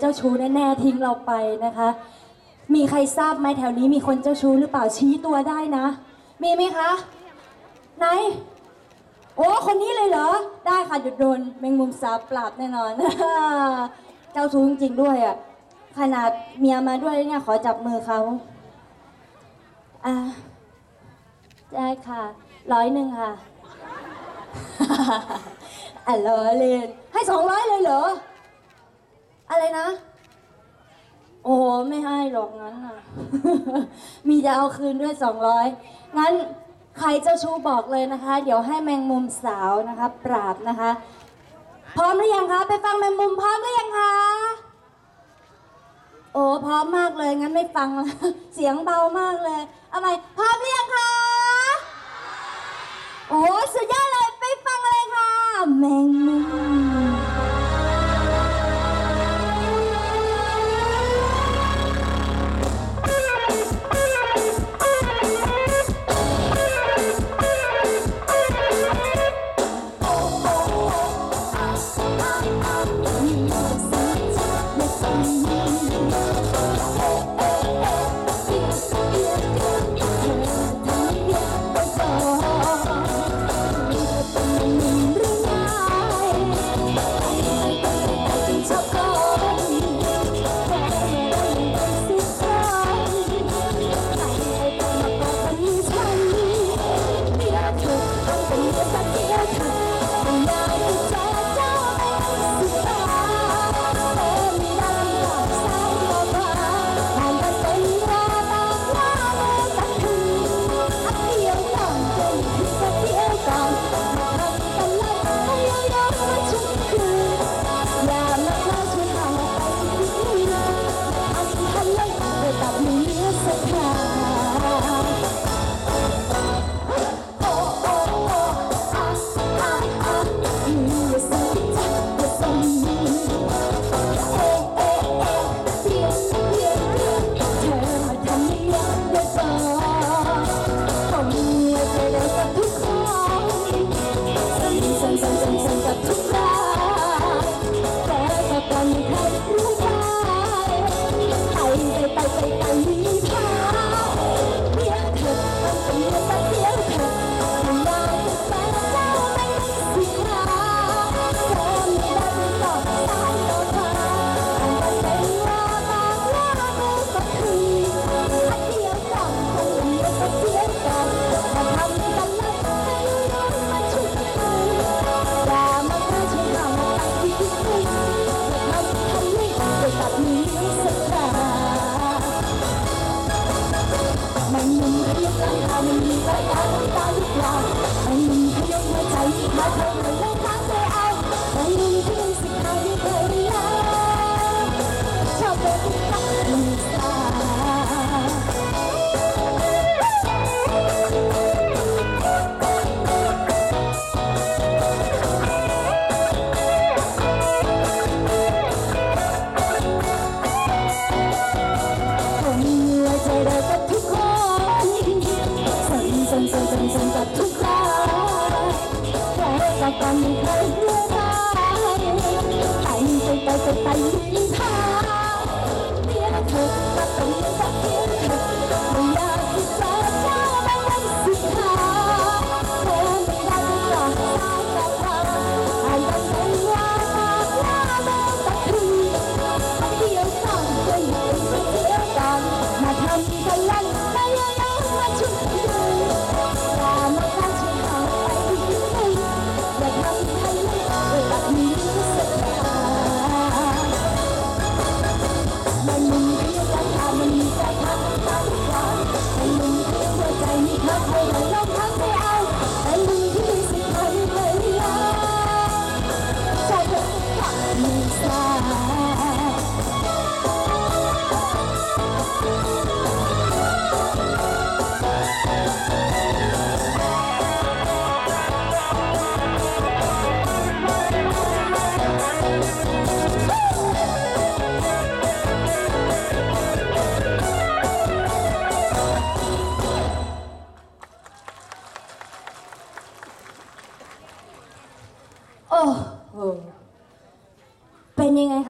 เจ้าชู้แน่ๆทิ้งเราไปนะคะ มีใครทราบไหมแถวนี้มีคนเจ้าชู้หรือเปล่าชี้ตัวได้นะ มีไหมคะ ไหน โอ้คนนี้เลยเหรอ ได้ค่ะหยุดโดนแมงมุมสาบปราบแน่นอน เจ้าชู้จริงๆด้วยอะขนาดเมียมาด้วยเนี่ยขอจับมือเขาอ่าได้ค่ะ ร้อยหนึ่งค่ะอะล้อเล่นให้สองร้อยเลยเหรอ อะไรนะ โอ้ไม่ให้หรอกงั้นน่ะ มีจะเอาคืนด้วยสองร้อยงั้นใครเจ้าชู้บอกเลยนะคะ เดี๋ยวให้แมงมุมสาวนะคะ ปราบนะคะ พร้อมหรือยังคะ ไปฟังแมงมุมพร้อมหรือยังคะโอ้พร้อมมากเลยงั้นไม่ฟังละเสียงเบามากเลยเอาใหม่พร้อมหรือยังคะโอ้สุดยอด is มั สั่นสั่นสั่นสั่นสั่นกับทุ